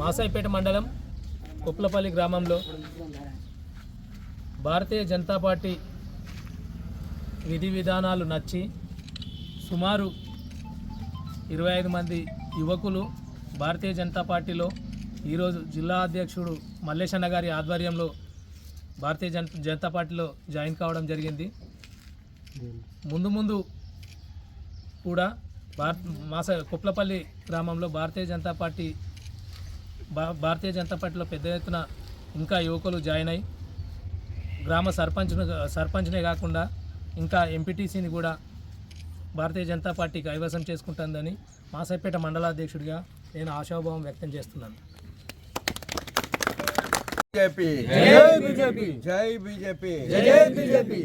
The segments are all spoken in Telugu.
మాసాయిపేట మండలం కుప్లపల్లి గ్రామంలో భారతీయ జనతా పార్టీ విధి విధానాలు నచ్చి సుమారు ఇరవై ఐదు మంది యువకులు భారతీయ జనతా పార్టీలో ఈరోజు జిల్లా అధ్యక్షుడు మల్లేశన్న గారి ఆధ్వర్యంలో భారతీయ జన జనతా పార్టీలో జాయిన్ కావడం జరిగింది. ముందు ముందు కూడా భారత్ మాస కుప్లపల్లి గ్రామంలో భారతీయ జనతా పార్టీ భారతీయ జనతా పార్టీలో పెద్ద ఎత్తున ఇంకా యువకులు జాయిన్ అయ్యి గ్రామ సర్పంచ్ను సర్పంచ్నే కాకుండా ఇంకా ఎంపీటీసీని కూడా భారతీయ జనతా పార్టీ కైవసం చేసుకుంటుందని మాసైపేట మండలాధ్యక్షుడిగా నేను ఆశాభావం వ్యక్తం చేస్తున్నాను. బీజేపీ జై బీజేపీ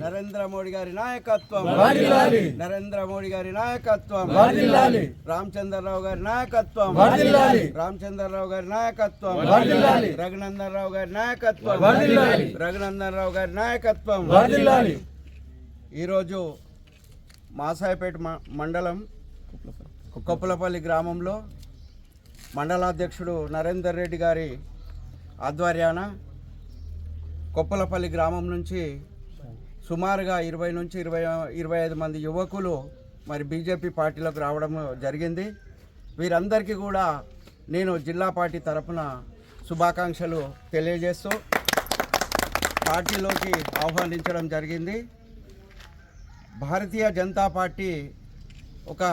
నరేంద్ర మోడీ గారి నాయకత్వం. నరేంద్ర మోడీ గారి నాయకత్వం. రామచంద్రరావు గారి నాయకత్వం. రామచంద్రరావు గారి నాయకత్వం. రఘునందన్ రావు గారి నాయకత్వం. రఘునందన్ రావు గారి నాయకత్వం. ఈరోజు మాసాయిపేట మండలం కొప్పలపల్లి గ్రామంలో మండలాధ్యక్షుడు నరేందర్ రెడ్డి గారి ఆధ్వర్యాన కొప్పలపల్లి గ్రామం నుంచి సుమారుగా ఇరవై నుంచి ఇరవై ఇరవై ఐదు మంది యువకులు మరి బీజేపీ పార్టీలోకి రావడం జరిగింది. వీరందరికీ కూడా నేను జిల్లా పార్టీ తరపున శుభాకాంక్షలు తెలియజేస్తూ పార్టీలోకి ఆహ్వానించడం జరిగింది. భారతీయ జనతా పార్టీ ఒక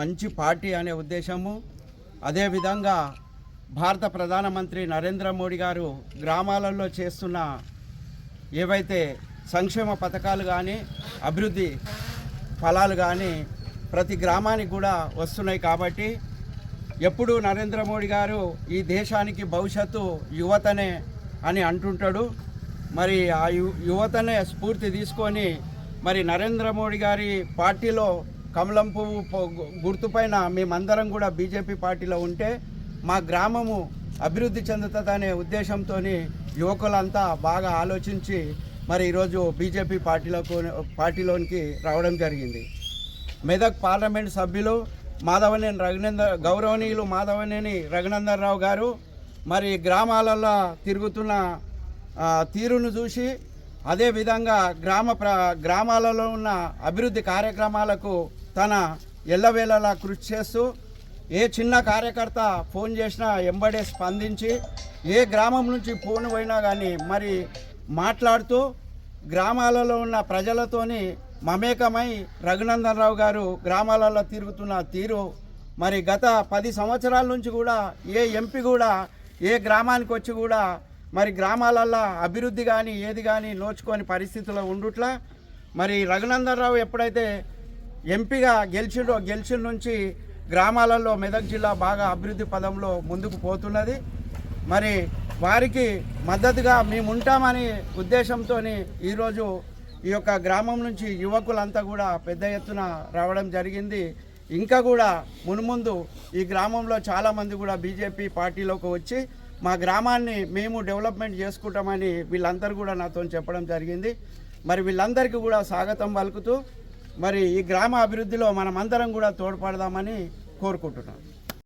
మంచి పార్టీ అనే ఉద్దేశము. అదేవిధంగా భారత ప్రధానమంత్రి నరేంద్ర మోడీ గారు గ్రామాలలో చేస్తున్న ఏవైతే సంక్షేమ పథకాలు కానీ అభివృద్ధి ఫలాలు కానీ ప్రతి గ్రామానికి కూడా వస్తున్నాయి కాబట్టి ఎప్పుడు నరేంద్ర మోడీ గారు ఈ దేశానికి భవిష్యత్తు యువతనే అని అంటుంటాడు. మరి ఆ యువతనే స్ఫూర్తి తీసుకొని మరి నరేంద్ర మోడీ గారి పార్టీలో కమలం పువ్వు గుర్తుపైన మేమందరం కూడా బీజేపీ పార్టీలో ఉంటే మా గ్రామము అభివృద్ధి చెందుతుందనే ఉద్దేశంతో యువకులంతా బాగా ఆలోచించి మరి ఈరోజు బీజేపీ పార్టీలకు పార్టీలోనికి రావడం జరిగింది. మెదక్ పార్లమెంట్ సభ్యులు మాధవనేని రఘునందర్ గౌరవనీయులు మాధవనేని రఘునందన్ రావు గారు మరి గ్రామాలలో తిరుగుతున్న తీరును చూసి అదేవిధంగా గ్రామ ప్ర గ్రామాలలో ఉన్న అభివృద్ధి కార్యక్రమాలకు తన ఎల్లవేళలా కృషి చేస్తూ ఏ చిన్న కార్యకర్త ఫోన్ చేసినా ఎంబడే స్పందించి ఏ గ్రామం నుంచి ఫోన్ పోయినా కానీ మరి మాట్లాడుతూ గ్రామాలలో ఉన్న ప్రజలతోని మమేకమై రఘునందన్ రావు గారు గ్రామాలలో తిరుగుతున్న తీరు మరి గత పది సంవత్సరాల నుంచి కూడా ఏ ఎంపీ కూడా ఏ గ్రామానికి వచ్చి కూడా మరి గ్రామాలల్లో అభివృద్ధి కానీ ఏది కానీ నోచుకొని పరిస్థితుల్లో ఉండుట్లా మరి రఘునందన్ రావు ఎప్పుడైతే ఎంపీగా గెలిచిండో గెలిచిన నుంచి గ్రామాలలో మెదక్ జిల్లా బాగా అభివృద్ధి పదంలో ముందుకు పోతున్నది. మరి వారికి మద్దతుగా మేము ఉంటామని ఉద్దేశంతో ఈరోజు ఈ యొక్క గ్రామం నుంచి యువకులంతా కూడా పెద్ద ఎత్తున రావడం జరిగింది. ఇంకా కూడా మునుముందు ఈ గ్రామంలో చాలామంది కూడా బీజేపీ పార్టీలోకి వచ్చి మా గ్రామాన్ని మేము డెవలప్మెంట్ చేసుకుంటామని వీళ్ళందరూ కూడా నాతో చెప్పడం జరిగింది. మరి వీళ్ళందరికీ కూడా స్వాగతం పలుకుతూ మరి ఈ గ్రామ అభివృద్ధిలో మనమందరం కూడా తోడ్పడదామని కోరుకుంటున్నాను